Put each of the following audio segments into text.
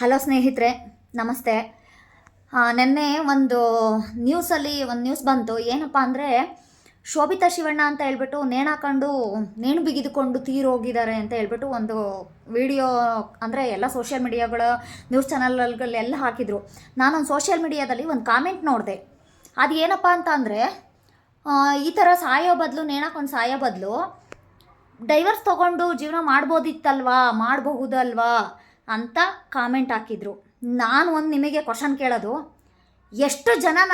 Hello ಸ್ನೇಹಿತರೆ, ನಮಸ್ತೆ. ನಿನ್ನೆ ಒಂದು ನ್ಯೂಸಲ್ಲಿ ಒಂದು ನ್ಯೂಸ್ ಬಂತು. ಏನಪ್ಪ ಅಂದರೆ, ಶೋಭಿತಾ ಶಿವಣ್ಣ ಅಂತ ಹೇಳ್ಬಿಟ್ಟು ನೇಣು ಹಾಕೊಂಡು ನೇಣು ಬಿಗಿದುಕೊಂಡು ತೀರೋಗಿದ್ದಾರೆ ಅಂತ ಹೇಳ್ಬಿಟ್ಟು ಒಂದು ವಿಡಿಯೋ ಅಂದರೆ ಎಲ್ಲ ಸೋಷಿಯಲ್ ಮೀಡಿಯಾಗಳ ನ್ಯೂಸ್ ಚಾನಲ್ಗಳೆಲ್ಲ ಹಾಕಿದರು. ನಾನೊಂದು ಸೋಷಿಯಲ್ ಮೀಡಿಯಾದಲ್ಲಿ ಒಂದು ಕಾಮೆಂಟ್ ನೋಡಿದೆ. ಅದು ಏನಪ್ಪ ಅಂತ ಅಂದರೆ ಈ ಥರ ಸಾಯೋ ಬದಲು ನೇಣಾಕೊಂಡು ಸಾಯೋ ಬದಲು ಡೈವರ್ಸ್ ತೊಗೊಂಡು ಜೀವನ ಮಾಡ್ಬೋದಿತ್ತಲ್ವಾ, ಮಾಡಬಹುದಲ್ವಾ? ಅಂತ ಕಾಮೆಂಟ್ ಹಾಕಿದರು. ನಾನು ಒಂದು ನಿಮಗೆ ಕ್ವಶನ್ ಕೇಳೋದು, ಎಷ್ಟು ಜನನ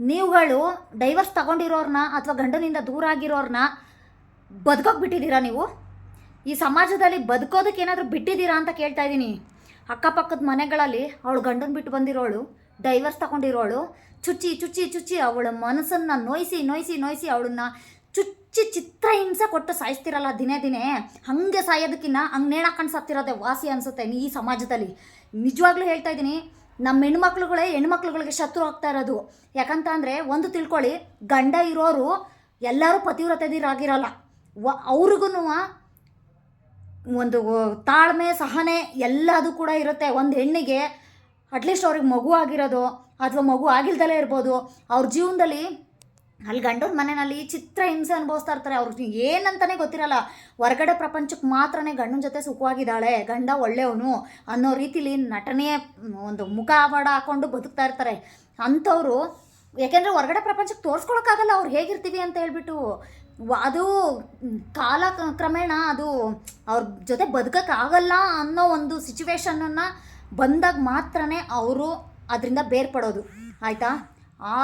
ನೀವುಗಳು ಡೈವರ್ಸ್ ತಗೊಂಡಿರೋರ್ನ ಅಥವಾ ಗಂಡನಿಂದ ದೂರ ಆಗಿರೋರ್ನ ಬದುಕೋಕೆ ಬಿಟ್ಟಿದ್ದೀರಾ ನೀವು? ಈ ಸಮಾಜದಲ್ಲಿ ಬದುಕೋದಕ್ಕೆ ಏನಾದರೂ ಬಿಟ್ಟಿದ್ದೀರಾ ಅಂತ ಕೇಳ್ತಾ ಇದ್ದೀನಿ. ಅಕ್ಕಪಕ್ಕದ ಮನೆಗಳಲ್ಲಿ ಅವಳು ಗಂಡನ ಬಿಟ್ಟು ಬಂದಿರೋಳು ಡೈವರ್ಸ್ ತಗೊಂಡಿರೋಳು, ಚುಚ್ಚಿ ಚುಚ್ಚಿ ಚುಚ್ಚಿ ಅವಳ ಮನಸ್ಸನ್ನು ನೋಯಿಸಿ ನೋಯಿಸಿ ನೋಯಿಸಿ ಅವಳನ್ನ ಚುಚ್ಚಿ ಚಿತ್ರ ಹಿಂಸೆ ಕೊಟ್ಟು ಸಾಯಿಸ್ತಿರಲ್ಲ ದಿನೇ ದಿನೇ, ಹಂಗೆ ಸಾಯೋದಕ್ಕಿನ್ನ ಹಂಗೆ ನೇಣಾಕೊಂಡು ಸತ್ತಿರೋದೆ ವಾಸಿ ಅನಿಸುತ್ತೆ ಈ ಸಮಾಜದಲ್ಲಿ. ನಿಜವಾಗ್ಲೂ ಹೇಳ್ತಾ ಇದ್ದೀನಿ ನಮ್ಮ ಹೆಣ್ಮಕ್ಳುಗಳೇ ಹೆಣ್ಮಕ್ಳುಗಳಿಗೆ ಶತ್ರು ಆಗ್ತಾ ಇರೋದು. ಯಾಕಂತ ಅಂದರೆ ಒಂದು ತಿಳ್ಕೊಳ್ಳಿ, ಗಂಡ ಇರೋರು ಎಲ್ಲರೂ ಪತಿವ್ರತೆದಿರಾಗಿರಲ್ಲ. ವ ಅವ್ರಿಗೂ ಒಂದು ತಾಳ್ಮೆ, ಸಹನೆ ಎಲ್ಲದು ಕೂಡ ಇರುತ್ತೆ. ಒಂದು ಹೆಣ್ಣಿಗೆ ಅಟ್ಲೀಸ್ಟ್ ಅವ್ರಿಗೆ ಮಗು ಆಗಿರೋದು, ಅಥವಾ ಮಗು ಆಗಿಲ್ದಲೇ ಇರ್ಬೋದು, ಅವ್ರ ಜೀವನದಲ್ಲಿ ಅಲ್ಲಿ ಗಂಡನ ಮನೆಯಲ್ಲಿ ಚಿತ್ರ ಹಿಂಸೆ ಅನುಭವಿಸ್ತಾ ಇರ್ತಾರೆ. ಅವ್ರಿಗೆ ಏನಂತಾನೆ ಗೊತ್ತಿರಲ್ಲ. ಹೊರಗಡೆ ಪ್ರಪಂಚಕ್ಕೆ ಮಾತ್ರನೇ ಗಂಡನ ಜೊತೆ ಸುಖವಾಗಿದ್ದಾಳೆ, ಗಂಡ ಒಳ್ಳೆಯವನು ಅನ್ನೋ ರೀತಿಲಿ ನಟನೆಯ ಒಂದು ಮುಖ ಆವಾಡ ಹಾಕೊಂಡು ಬದುಕ್ತಾ ಇರ್ತಾರೆ. ಅಂಥವ್ರು, ಯಾಕೆಂದರೆ ಹೊರಗಡೆ ಪ್ರಪಂಚಕ್ಕೆ ತೋರಿಸ್ಕೊಳಕ್ಕಾಗಲ್ಲ ಅವ್ರು ಹೇಗಿರ್ತೀವಿ ಅಂತ ಹೇಳ್ಬಿಟ್ಟು. ಅದು ಕಾಲ ಕ್ರಮೇಣ ಅದು ಅವ್ರ ಜೊತೆ ಬದುಕೋಕ್ಕಾಗಲ್ಲ ಅನ್ನೋ ಒಂದು ಸಿಚುವೇಶನನ್ನು ಬಂದಾಗ ಮಾತ್ರನೇ ಅವರು ಅದರಿಂದ ಬೇರ್ಪಡೋದು. ಆಯಿತಾ?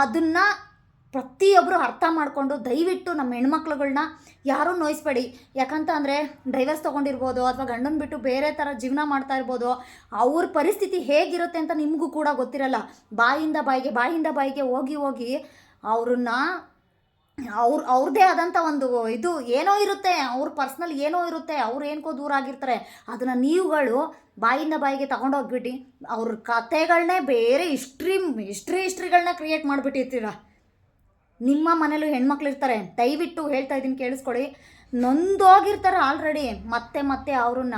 ಅದನ್ನು ಪ್ರತಿಯೊಬ್ಬರು ಅರ್ಥ ಮಾಡಿಕೊಂಡು ದಯವಿಟ್ಟು ನಮ್ಮ ಹೆಣ್ಮಕ್ಳುಗಳನ್ನ ಯಾರೂ ನೋಯಿಸ್ಬೇಡಿ. ಯಾಕಂತ ಅಂದರೆ ಡ್ರೈವರ್ಸ್ ತೊಗೊಂಡಿರ್ಬೋದು ಅಥವಾ ಗಂಡನ ಬಿಟ್ಟು ಬೇರೆ ಥರ ಜೀವನ ಮಾಡ್ತಾ ಇರ್ಬೋದು, ಅವ್ರ ಪರಿಸ್ಥಿತಿ ಹೇಗಿರುತ್ತೆ ಅಂತ ನಿಮಗೂ ಕೂಡ ಗೊತ್ತಿರಲ್ಲ. ಬಾಯಿಂದ ಬಾಯಿಗೆ ಬಾಯಿಂದ ಬಾಯಿಗೆ ಹೋಗಿ ಹೋಗಿ ಅವ್ರನ್ನ, ಅವ್ರ ಅವ್ರದ್ದೇ ಆದಂಥ ಒಂದು ಇದು ಏನೋ ಇರುತ್ತೆ, ಅವ್ರ ಪರ್ಸ್ನಲ್ ಏನೋ ಇರುತ್ತೆ, ಅವ್ರು ಏನಕ್ಕೋ ದೂರ ಆಗಿರ್ತಾರೆ. ಅದನ್ನು ನೀವುಗಳು ಬಾಯಿಂದ ಬಾಯಿಗೆ ತಗೊಂಡೋಗ್ಬಿಟ್ಟು ಅವ್ರ ಕಥೆಗಳನ್ನೇ ಬೇರೆ ಹಿಸ್ಟ್ರಿ ಹಿಸ್ಟ್ರಿ ಹಿಸ್ಟ್ರಿಗಳನ್ನ ಕ್ರಿಯೇಟ್ ಮಾಡಿಬಿಟ್ಟಿರ್ತೀರ. ನಿಮ್ಮ ಮನೇಲೂ ಹೆಣ್ಮಕ್ಳು ಇರ್ತಾರೆ. ದಯವಿಟ್ಟು ಹೇಳ್ತಾ ಇದ್ದೀನಿ ಕೇಳಿಸ್ಕೊಡಿ ನೊಂದೋಗಿರ್ತಾರೆ ಆಲ್ರೆಡಿ ಮತ್ತೆ ಮತ್ತೆ ಅವ್ರನ್ನ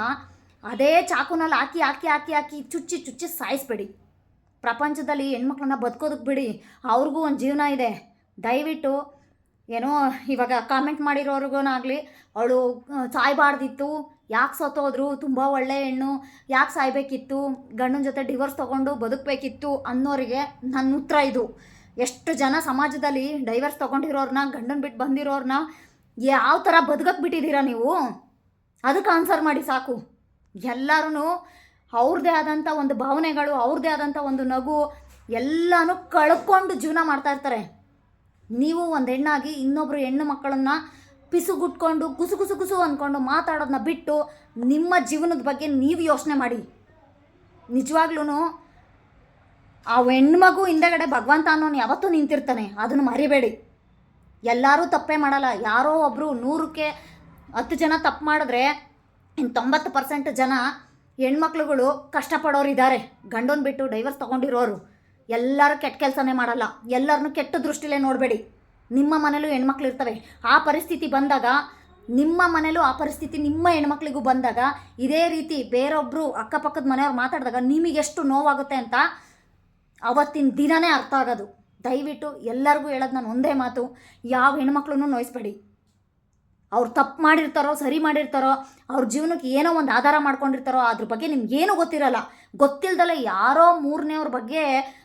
ಅದೇ ಚಾಕುನಲ್ಲಿ ಹಾಕಿ ಹಾಕಿ ಹಾಕಿ ಹಾಕಿ ಚುಚ್ಚಿ ಚುಚ್ಚಿ ಸಾಯಿಸ್ಬೇಡಿ. ಪ್ರಪಂಚದಲ್ಲಿ ಹೆಣ್ಮಕ್ಳನ್ನ ಬದುಕೋದಕ್ಕೆ ಬಿಡಿ. ಅವ್ರಿಗೂ ಒಂದು ಜೀವನ ಇದೆ. ದಯವಿಟ್ಟು ಏನೋ ಇವಾಗ ಕಾಮೆಂಟ್ ಮಾಡಿರೋರ್ಗೂನಾಗಲಿ ಅವಳು ಸಾಯ್ಬಾರ್ದಿತ್ತು. ಯಾಕೆ ಸತ್ತೋದ್ರು? ತುಂಬ ಒಳ್ಳೆ ಹೆಣ್ಣು. ಯಾಕೆ ಸಾಯ್ಬೇಕಿತ್ತು? ಗಂಡನ ಜೊತೆ ಡಿವೋರ್ಸ್ ತೊಗೊಂಡು ಬದುಕಬೇಕಿತ್ತು ಅನ್ನೋರಿಗೆ ನನ್ನ ಉತ್ತರ ಇದು. ಎಷ್ಟು ಜನ ಸಮಾಜದಲ್ಲಿ ಡೈವರ್ಸ್ ತೊಗೊಂಡಿರೋರ್ನ, ಗಂಡನ ಬಿಟ್ಟು ಬಂದಿರೋರ್ನ, ಯಾವ ಥರ ಬದುಕಕ್ಕೆ ಬಿಟ್ಟಿದ್ದೀರಾ ನೀವು? ಅದಕ್ಕೆ ಆನ್ಸರ್ ಮಾಡಿ ಸಾಕು. ಎಲ್ಲರೂ ಅವ್ರದ್ದೇ ಆದಂಥ ಒಂದು ಭಾವನೆಗಳು ಅವ್ರದ್ದೇ ಆದಂಥ ಒಂದು ನಗು, ಎಲ್ಲನೂ ಕಳ್ಕೊಂಡು ಜೀವನ ಮಾಡ್ತಾ ಇರ್ತಾರೆ. ನೀವು ಒಂದು ಹೆಣ್ಣಾಗಿ ಇನ್ನೊಬ್ಬರು ಹೆಣ್ಣು ಮಕ್ಕಳನ್ನು ಪಿಸುಗುಟ್ಕೊಂಡು, ಕುಸು ಕುಸು ಕುಸು ಅಂದ್ಕೊಂಡು ಮಾತಾಡೋದನ್ನ ಬಿಟ್ಟು ನಿಮ್ಮ ಜೀವನದ ಬಗ್ಗೆ ನೀವು ಯೋಚನೆ ಮಾಡಿ. ನಿಜವಾಗ್ಲೂ ಆ ಹೆಣ್ಮಗು ಹಿಂದೆಗಡೆ ಭಗವಂತ ಅನ್ನೋನು ಯಾವತ್ತೂ ನಿಂತಿರ್ತಾನೆ. ಅದನ್ನು ಮರಿಬೇಡಿ. ಎಲ್ಲರೂ ತಪ್ಪೇ ಮಾಡಲ್ಲ. ಯಾರೋ ಒಬ್ಬರು ನೂರಕ್ಕೆ ಹತ್ತು ಜನ ತಪ್ಪು ಮಾಡಿದ್ರೆ ಇನ್ನು ತೊಂಬತ್ತು ಪರ್ಸೆಂಟ್ ಜನ ಹೆಣ್ಮಕ್ಳುಗಳು ಕಷ್ಟಪಡೋರು ಇದ್ದಾರೆ ಗಂಡನ ಬಿಟ್ಟು ಡೈವರ್ಸ್ ತೊಗೊಂಡಿರೋರು. ಎಲ್ಲರೂ ಕೆಟ್ಟ ಕೆಲಸನೇ ಮಾಡಲ್ಲ. ಎಲ್ಲರನ್ನೂ ಕೆಟ್ಟ ದೃಷ್ಟಿಲೇ ನೋಡಬೇಡಿ. ನಿಮ್ಮ ಮನೇಲೂ ಹೆಣ್ಮಕ್ಳು ಇರ್ತವೆ. ಆ ಪರಿಸ್ಥಿತಿ ಬಂದಾಗ, ನಿಮ್ಮ ಮನೇಲೂ ಆ ಪರಿಸ್ಥಿತಿ ನಿಮ್ಮ ಹೆಣ್ಮಕ್ಳಿಗೂ ಬಂದಾಗ, ಇದೇ ರೀತಿ ಬೇರೊಬ್ಬರು ಅಕ್ಕಪಕ್ಕದ ಮನೆಯವ್ರು ಮಾತಾಡಿದಾಗ ನಿಮಗೆಷ್ಟು ನೋವಾಗುತ್ತೆ ಅಂತ ಅವತ್ತಿನ ದಿನನೇ ಅರ್ಥ ಆಗೋದು. ದಯವಿಟ್ಟು ಎಲ್ಲರಿಗೂ ಹೇಳೋದು ನಾನು ಒಂದೇ ಮಾತು, ಯಾವ ಹೆಣ್ಮಕ್ಳು ನೋಯಿಸ್ಬೇಡಿ. ಅವ್ರು ತಪ್ಪು ಮಾಡಿರ್ತಾರೋ, ಸರಿ ಮಾಡಿರ್ತಾರೋ, ಅವ್ರ ಜೀವನಕ್ಕೆ ಏನೋ ಒಂದು ಆಧಾರ ಮಾಡ್ಕೊಂಡಿರ್ತಾರೋ, ಅದ್ರ ಬಗ್ಗೆ ನಿಮ್ಗೇನು ಗೊತ್ತಿರಲ್ಲ. ಗೊತ್ತಿಲ್ಲದಲ್ಲೇ ಯಾರೋ ಮೂರನೇವ್ರ ಬಗ್ಗೆ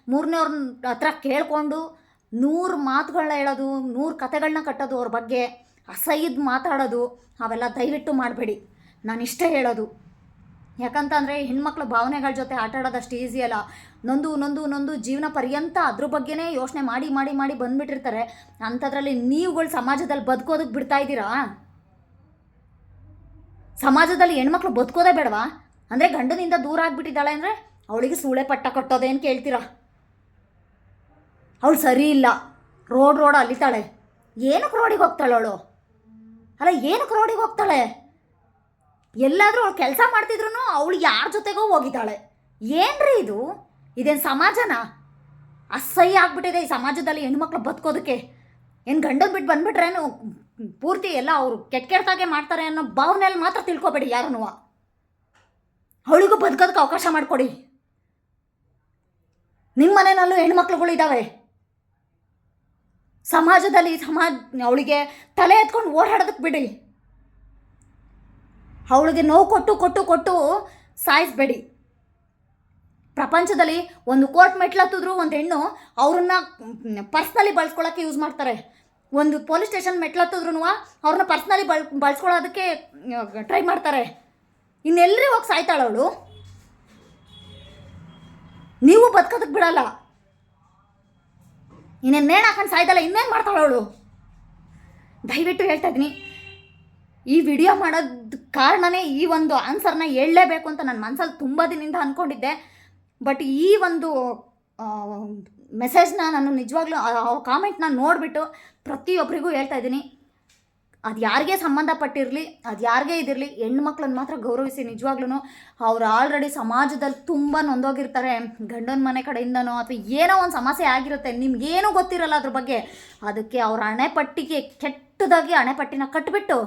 ಮೂರನೇವ್ರ ಹತ್ರ ಕೇಳಿಕೊಂಡು ನೂರು ಮಾತುಗಳನ್ನ ಹೇಳೋದು, ನೂರು ಕತೆಗಳನ್ನ ಕಟ್ಟೋದು, ಅವ್ರ ಬಗ್ಗೆ ಅಸಹ್ಯದ ಮಾತಾಡೋದು, ಅವೆಲ್ಲ ದಯವಿಟ್ಟು ಮಾಡಬೇಡಿ. ನಾನು ಇಷ್ಟೇ ಹೇಳೋದು. ಯಾಕಂತಂದರೆ ಹೆಣ್ಮಕ್ಳ ಭಾವನೆಗಳ ಜೊತೆ ಆಟ ಆಡೋದಷ್ಟು ಈಸಿ ಅಲ್ಲ. ನೊಂದು ನೊಂದು ನೊಂದು ಜೀವನ ಪರ್ಯಂತ ಅದ್ರ ಬಗ್ಗೆನೇ ಯೋಚನೆ ಮಾಡಿ ಮಾಡಿ ಮಾಡಿ ಬಂದ್ಬಿಟ್ಟಿರ್ತಾರೆ. ಅಂಥದ್ರಲ್ಲಿ ನೀವುಗಳು ಸಮಾಜದಲ್ಲಿ ಬದುಕೋದಕ್ಕೆ ಬಿಡ್ತಾ ಇದ್ದೀರಾ? ಸಮಾಜದಲ್ಲಿ ಹೆಣ್ಮಕ್ಳು ಬದುಕೋದೇ ಬೇಡವಾ? ಅಂದರೆ ಗಂಡನಿಂದ ದೂರ ಆಗಿಬಿಟ್ಟಿದ್ದಾಳೆ ಅಂದರೆ ಅವಳಿಗೆ ಸೂಳೆ ಪಟ್ಟ ಕಟ್ಟೋದೇನು ಕೇಳ್ತೀರಾ? ಅವಳು ಸರಿ ಇಲ್ಲ. ರೋಡ್ ರೋಡ್ ಅಲಿತಾಳೆ ಏನಕ್ಕೆ ರೋಡಿಗೆ ಹೋಗ್ತಾಳೆ ಅವಳು? ಅಲ್ಲ, ಏನಕ್ಕೆ ರೋಡಿಗೆ ಹೋಗ್ತಾಳೆ? ಎಲ್ಲಾದರೂ ಅವಳು ಕೆಲಸ ಮಾಡ್ತಿದ್ರು ಅವಳು ಯಾರ ಜೊತೆಗೋ ಹೋಗಿದ್ದಾಳೆ. ಏನ್ರಿ ಇದು? ಇದೇನು ಸಮಾಜನ? ಅಸಹ್ಯ ಆಗ್ಬಿಟ್ಟಿದೆ ಈ ಸಮಾಜದಲ್ಲಿ ಹೆಣ್ಮಕ್ಳು ಬದುಕೋದಕ್ಕೆ. ಏನು ಗಂಡನ ಬಿಟ್ಟು ಬಂದ್ಬಿಟ್ರೇನು ಪೂರ್ತಿ ಎಲ್ಲ ಅವರು ಕೆಟ್ಟ ಕೆಟ್ಟದಾಗೆ ಮಾಡ್ತಾರೆ ಅನ್ನೋ ಭಾವನೆಯಲ್ಲಿ ಮಾತ್ರ ತಿಳ್ಕೊಬೇಡಿ ಯಾರನ್ನೂ ಅವಳಿಗೂ ಬದುಕೋದಕ್ಕೆ ಅವಕಾಶ ಮಾಡಿಕೊಡಿ. ನಿಮ್ಮ ಮನೆಯಲ್ಲೂ ಹೆಣ್ಮಕ್ಳುಗಳು ಇದ್ದಾವೆ ಸಮಾಜದಲ್ಲಿ ಸಮಾಜ ಅವಳಿಗೆ ತಲೆ ಎತ್ಕೊಂಡು ಓಡಾಡೋದಕ್ಕೆ ಬಿಡಿ. ಅವಳಿಗೆ ನೋವು ಕೊಟ್ಟು ಕೊಟ್ಟು ಕೊಟ್ಟು ಸಾಯಿಸ್ಬೇಡಿ. ಪ್ರಪಂಚದಲ್ಲಿ ಒಂದು ಕೋರ್ಟ್ ಮೆಟ್ಲತ್ತಿದ್ರು ಒಂದು ಹೆಣ್ಣು ಅವ್ರನ್ನ ಪರ್ಸ್ನಲಿ ಬಳಸ್ಕೊಳ್ಳೋಕ್ಕೆ ಯೂಸ್ ಮಾಡ್ತಾರೆ. ಒಂದು ಪೊಲೀಸ್ ಸ್ಟೇಷನ್ ಮೆಟ್ಲತ್ತಿದ್ರು ಅವ್ರನ್ನ ಪರ್ಸ್ನಲಿ ಬಳ ಬಳಸ್ಕೊಳ್ಳೋದಕ್ಕೆ ಟ್ರೈ ಮಾಡ್ತಾರೆ. ಇನ್ನೆಲ್ಲರಿ ಹೋಗಿ ಸಾಯ್ತಾಳ ಅವಳು? ನೀವು ಬದುಕೋದಕ್ಕೆ ಬಿಡಲ್ಲ. ಇನ್ನೇನು ನೇಣ ಹಾಕೊಂಡು ಸಾಯ್ದಲ್ಲ, ಇನ್ನೇನು ಮಾಡ್ತಾಳವಳು ದಯವಿಟ್ಟು ಹೇಳ್ತಾ ಇದ್ದೀನಿ. ಈ ವಿಡಿಯೋ ಮಾಡೋದ್ ಕಾರಣನೇ ಈ ಒಂದು ಆನ್ಸರ್ನ ಹೇಳಲೇಬೇಕು ಅಂತ ನನ್ನ ಮನಸ್ಸಲ್ಲಿ ತುಂಬ ದಿನದಿಂದ ಅಂದ್ಕೊಂಡಿದ್ದೆ ಬಟ್ ಈ ಒಂದು ಮೆಸೇಜ್ನ ನಾನು ನಿಜವಾಗ್ಲೂ ಕಾಮೆಂಟ್ನ ನೋಡಿಬಿಟ್ಟು ಪ್ರತಿಯೊಬ್ಬರಿಗೂ ಹೇಳ್ತಾ ಇದ್ದೀನಿ. ಅದು ಯಾರಿಗೆ ಸಂಬಂಧಪಟ್ಟಿರಲಿ, ಅದು ಯಾರಿಗೆ ಇದಿರಲಿ, ಹೆಣ್ಣು ಮಕ್ಕಳನ್ನು ಮಾತ್ರ ಗೌರವಿಸಿ ನಿಜವಾಗ್ಲೂ ಅವ್ರು ಆಲ್ರೆಡಿ ಸಮಾಜದಲ್ಲಿ ತುಂಬ ನೊಂದೋಗಿರ್ತಾರೆ. ಗಂಡನ ಮನೆ ಕಡೆಯಿಂದನೋ ಅಥವಾ ಏನೋ ಒಂದು ಸಮಸ್ಯೆ ಆಗಿರುತ್ತೆ, ನಿಮ್ಗೇನೂ ಗೊತ್ತಿರಲ್ಲ ಅದ್ರ ಬಗ್ಗೆ. ಅದಕ್ಕೆ ಅವ್ರ ಹಣೆಪಟ್ಟಿಗೆ ಕೆಟ್ಟದಾಗಿ ಹಣೆಪಟ್ಟಿನ ಕಟ್ಟಿಬಿಟ್ಟು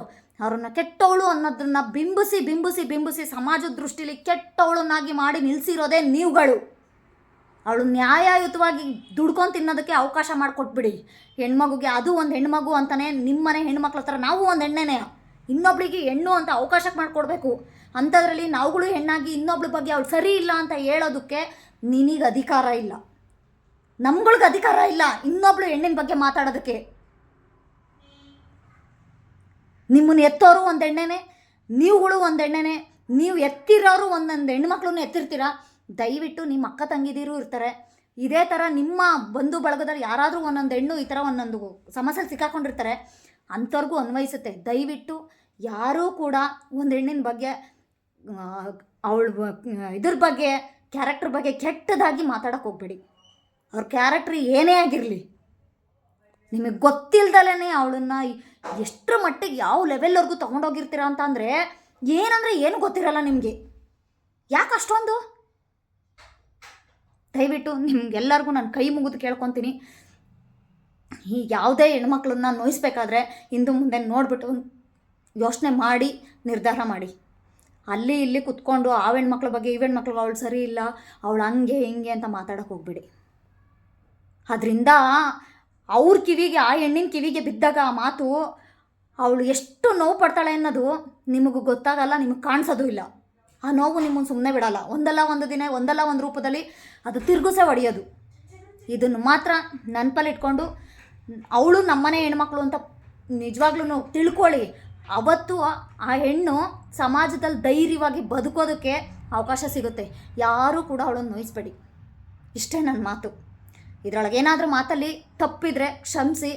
ಅವ್ರನ್ನ ಕೆಟ್ಟವಳು ಅನ್ನೋದನ್ನ ಬಿಂಬಿಸಿ ಬಿಂಬಿಸಿ ಬಿಂಬಿಸಿ ಸಮಾಜದ ದೃಷ್ಟಿಲಿ ಕೆಟ್ಟವಳನ್ನಾಗಿ ಮಾಡಿ ನಿಲ್ಲಿಸಿರೋದೇ ನೀವುಗಳು. ಅವಳು ನ್ಯಾಯಯುತವಾಗಿ ದುಡ್ಕೊಂಡು ತಿನ್ನೋದಕ್ಕೆ ಅವಕಾಶ ಮಾಡಿಕೊಟ್ಬಿಡಿ. ಹೆಣ್ಮಗುಗೆ ಅದು ಒಂದು ಹೆಣ್ಮಗು ಅಂತಾನೆ ನಿಮ್ಮನೆ ಹೆಣ್ಮಕ್ಳ ಹತ್ರ ನಾವು ಒಂದು ಹೆಣ್ಣೆನೇ. ಇನ್ನೊಬ್ಳಿಗೆ ಹೆಣ್ಣು ಅಂತ ಅವಕಾಶಕ್ಕೆ ಮಾಡಿಕೊಡ್ಬೇಕು. ಅಂಥದ್ರಲ್ಲಿ ನಾವುಗಳು ಹೆಣ್ಣಾಗಿ ಇನ್ನೊಬ್ಳ ಬಗ್ಗೆ ಅವಳು ಸರಿ ಇಲ್ಲ ಅಂತ ಹೇಳೋದಕ್ಕೆ ನಿನಗೆ ಅಧಿಕಾರ ಇಲ್ಲ. ನಮ್ಗಳ್ಗೆ ಅಧಿಕಾರ ಇಲ್ಲ ಇನ್ನೊಬ್ಳು ಹೆಣ್ಣಿನ ಬಗ್ಗೆ ಮಾತಾಡೋದಕ್ಕೆ. ನಿಮ್ಮನ್ನ ಎತ್ತೋರು ಒಂದು ನೀವುಗಳು ಒಂದು ಎಣ್ಣೆನೆ ನೀವು ಎತ್ತಿರೋರು ಒಂದೊಂದು ಹೆಣ್ಮಕ್ಳನ್ನ ಎತ್ತಿರ್ತೀರ? ದಯವಿಟ್ಟು ನಿಮ್ಮ ಅಕ್ಕ ತಂಗಿದಿರು ಇರ್ತಾರೆ. ಇದೇ ಥರ ನಿಮ್ಮ ಬಂಧು ಬಳಗದಲ್ಲಿ ಯಾರಾದರೂ ಒಂದೊಂದು ಹೆಣ್ಣು ಈ ಥರ ಒಂದೊಂದು ಸಮಸ್ಯೆ ಸಿಕ್ಕಾಕೊಂಡಿರ್ತಾರೆ, ಅಂಥವ್ರಿಗೂ ಅನ್ವಯಿಸುತ್ತೆ. ದಯವಿಟ್ಟು ಯಾರೂ ಕೂಡ ಒಂದು ಹೆಣ್ಣಿನ ಬಗ್ಗೆ ಅವಳ ಇದ್ರ ಬಗ್ಗೆ ಕ್ಯಾರೆಕ್ಟ್ರ್ ಬಗ್ಗೆ ಕೆಟ್ಟದಾಗಿ ಮಾತಾಡೋಕೆ ಹೋಗ್ಬೇಡಿ. ಅವ್ರ ಕ್ಯಾರೆಕ್ಟ್ರ್ ಏನೇ ಆಗಿರಲಿ ನಿಮಗೆ ಗೊತ್ತಿಲ್ದಲೇ ಅವಳನ್ನ ಎಷ್ಟರ ಮಟ್ಟಿಗೆ ಯಾವ ಲೆವೆಲ್ವರೆಗೂ ತೊಗೊಂಡೋಗಿರ್ತೀರ ಅಂತ ಅಂದರೆ ಏನಂದರೆ ಏನು ಗೊತ್ತಿರಲ್ಲ ನಿಮಗೆ. ಯಾಕೆ ಅಷ್ಟೊಂದು? ದಯವಿಟ್ಟು ನಿಮ್ಗೆಲ್ಲರಿಗೂ ನಾನು ಕೈ ಮುಗಿದು ಕೇಳ್ಕೊತೀನಿ. ಈ ಯಾವುದೇ ಹೆಣ್ಮಕ್ಳನ್ನ ನೋಯಿಸ್ಬೇಕಾದ್ರೆ ಹಿಂದೆ ಮುಂದೆ ನೋಡಿಬಿಟ್ಟು ಯೋಚನೆ ಮಾಡಿ, ನಿರ್ಧಾರ ಮಾಡಿ. ಅಲ್ಲಿ ಇಲ್ಲಿ ಕುತ್ಕೊಂಡು ಆ ಹೆಣ್ಮಕ್ಳ ಬಗ್ಗೆ ಈ ಹೆಣ್ಮಕ್ಳಿಗೆ ಅವಳು ಸರಿ ಇಲ್ಲ, ಅವಳು ಹಂಗೆ ಹಿಂಗೆ ಅಂತ ಮಾತಾಡೋಕೆ ಹೋಗ್ಬೇಡಿ. ಅದರಿಂದ ಅವ್ರ ಕಿವಿಗೆ, ಆ ಹೆಣ್ಣಿನ ಕಿವಿಗೆ ಬಿದ್ದಾಗ ಆ ಮಾತು ಅವಳು ಎಷ್ಟು ನೋವು ಪಡ್ತಾಳೆ ಅನ್ನೋದು ನಿಮಗೂ ಗೊತ್ತಾಗಲ್ಲ, ನಿಮಗೆ ಕಾಣಿಸೋದು ಇಲ್ಲ. ಆ ನೋವು ನಿಮ್ಮನ್ನು ಸುಮ್ಮನೆ ಬಿಡಲ್ಲ. ಒಂದಲ್ಲ ಒಂದು ದಿನ, ಒಂದಲ್ಲ ಒಂದು ರೂಪದಲ್ಲಿ ಅದು ತಿರುಗುಸೆ ಹೊಡೆಯೋದು. ಇದನ್ನು ಮಾತ್ರ ನೆನಪಲ್ಲಿಟ್ಕೊಂಡು ಅವಳು ನಮ್ಮನೆ ಹೆಣ್ಮಕ್ಳು ಅಂತ ನಿಜವಾಗ್ಲೂ ತಿಳ್ಕೊಳ್ಳಿ. ಅವತ್ತು ಆ ಹೆಣ್ಣು ಸಮಾಜದಲ್ಲಿ ಧೈರ್ಯವಾಗಿ ಬದುಕೋದಕ್ಕೆ ಅವಕಾಶ ಸಿಗುತ್ತೆ. ಯಾರೂ ಕೂಡ ಅವಳನ್ನು ನೋಯಿಸ್ಬೇಡಿ. ಇಷ್ಟೇ ನನ್ನ ಮಾತು. ಇದರೊಳಗೆ ಏನಾದರೂ ಮಾತಲ್ಲಿ ತಪ್ಪಿದರೆ ಕ್ಷಮಿಸಿ.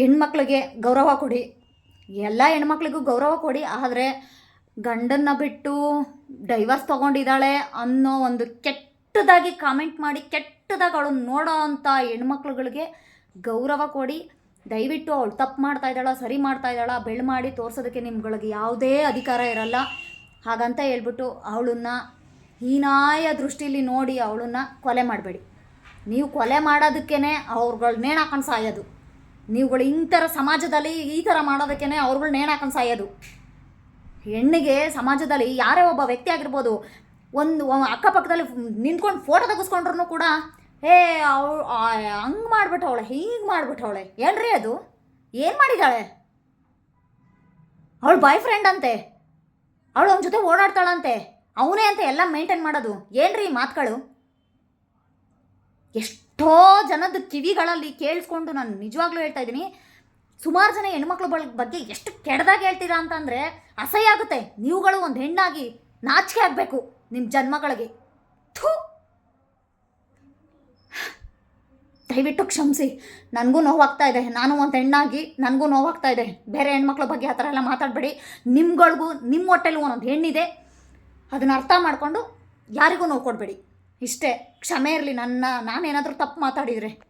ಹೆಣ್ಮಕ್ಳಿಗೆ ಗೌರವ ಕೊಡಿ. ಎಲ್ಲ ಹೆಣ್ಮಕ್ಳಿಗೂ ಗೌರವ ಕೊಡಿ. ಆದರೆ ಗಂಡನ್ನ ಬಿಟ್ಟು ಡೈವರ್ಸ್ ತೊಗೊಂಡಿದ್ದಾಳೆ ಅನ್ನೋ ಒಂದು ಕೆಟ್ಟದಾಗಿ ಕಾಮೆಂಟ್ ಮಾಡಿ ಕೆಟ್ಟದಾಗಿ ಅವಳು ನೋಡೋ ಅಂಥ ಹೆಣ್ಮಕ್ಳುಗಳಿಗೆ ಗೌರವ ಕೊಡಿ. ದಯವಿಟ್ಟು ಅವಳು ತಪ್ಪು ಮಾಡ್ತಾ ಇದ್ದಾಳ, ಸರಿ ಮಾಡ್ತಾ ಇದ್ದಾಳ ಬೆಳ್ ಮಾಡಿ ತೋರಿಸೋದಕ್ಕೆ ನಿಮ್ಗಳಿಗೆ ಯಾವುದೇ ಅಧಿಕಾರ ಇರಲ್ಲ. ಹಾಗಂತ ಹೇಳ್ಬಿಟ್ಟು ಅವಳನ್ನ ಹೀನಾಯ ದೃಷ್ಟಿಲಿ ನೋಡಿ ಅವಳನ್ನ ಕೊಲೆ ಮಾಡಬೇಡಿ. ನೀವು ಕೊಲೆ ಮಾಡೋದಕ್ಕೇ ಅವ್ರುಗಳು ನೇಣಾಕೊಂಡು ಸಾಯೋದು. ನೀವುಗಳು ಇಂಥರ ಸಮಾಜದಲ್ಲಿ ಈ ಥರ ಮಾಡೋದಕ್ಕೇ ಅವ್ರುಗಳು ನೇಣಾಕೊಂಡು ಸಾಯೋದು. ಹೆಣ್ಣಿಗೆ ಸಮಾಜದಲ್ಲಿ ಯಾರೇ ಒಬ್ಬ ವ್ಯಕ್ತಿ ಆಗಿರ್ಬೋದು, ಒಂದು ಅಕ್ಕಪಕ್ಕದಲ್ಲಿ ನಿಂತ್ಕೊಂಡು ಫೋಟೋ ತೆಗೆಸ್ಕೊಂಡ್ರು ಕೂಡ ಏ ಅವಳು ಹಂಗೆ ಮಾಡಿಬಿಟ್ಟವಳೆ, ಹೀಗೆ ಮಾಡಿಬಿಟ್ಟವಳೆ ಹೇಳ್ರಿ ಅದು? ಏನು ಮಾಡಿದ್ದಾಳೆ ಅವಳು ಬಾಯ್ ಫ್ರೆಂಡ್ ಅಂತೆ. ಅವಳು ಅವನ ಜೊತೆ ಓಡಾಡ್ತಾಳಂತೆ. ಅವನೇ ಅಂತ ಎಲ್ಲ ಮೇಂಟೈನ್ ಮಾಡೋದು. ಏನ್ರಿ ಮಾತುಗಳು? ಎಷ್ಟೋ ಜನದ ಕಿವಿಗಳಲ್ಲಿ ಕೇಳಿಸ್ಕೊಂಡು ನಾನು ನಿಜವಾಗ್ಲೂ ಹೇಳ್ತಾ ಇದ್ದೀನಿ. ಸುಮಾರು ಜನ ಹೆಣ್ಮಕ್ಳ ಬಗ್ಗೆ ಎಷ್ಟು ಕೆಡ್ದಾಗ ಹೇಳ್ತೀರಾ ಅಂತಂದರೆ ಅಸಹ್ಯ ಆಗುತ್ತೆ. ನೀವುಗಳು ಒಂದು ಹೆಣ್ಣಾಗಿ ನಾಚಿಕೆ ಆಗಬೇಕು ನಿಮ್ಮ ಜನ್ಮಗಳಿಗೆ. ಥೂ! ದಯವಿಟ್ಟು ಕ್ಷಮಿಸಿ. ನನಗೂ ನೋವಾಗ್ತಾ ಇದೆ. ನಾನು ಒಂದು ಹೆಣ್ಣಾಗಿ ನನಗೂ ನೋವಾಗ್ತಾ ಇದೆ. ಬೇರೆ ಹೆಣ್ಮಕ್ಳ ಬಗ್ಗೆ ಆ ಥರ ಎಲ್ಲ ಮಾತಾಡಬೇಡಿ. ನಿಮ್ಗಳಿಗೂ ನಿಮ್ಮ ಹೊಟ್ಟೆಲೂ ಒಂದೊಂದು ಹೆಣ್ಣಿದೆ. ಅದನ್ನು ಅರ್ಥ ಮಾಡಿಕೊಂಡು ಯಾರಿಗೂ ನೋವು ಕೊಡಬೇಡಿ. ಇಷ್ಟೇ ಕ್ಷಮೆ ಇರಲಿ ನನ್ನ ನಾನೇನಾದರೂ ತಪ್ಪು ಮಾತಾಡಿದರೆ.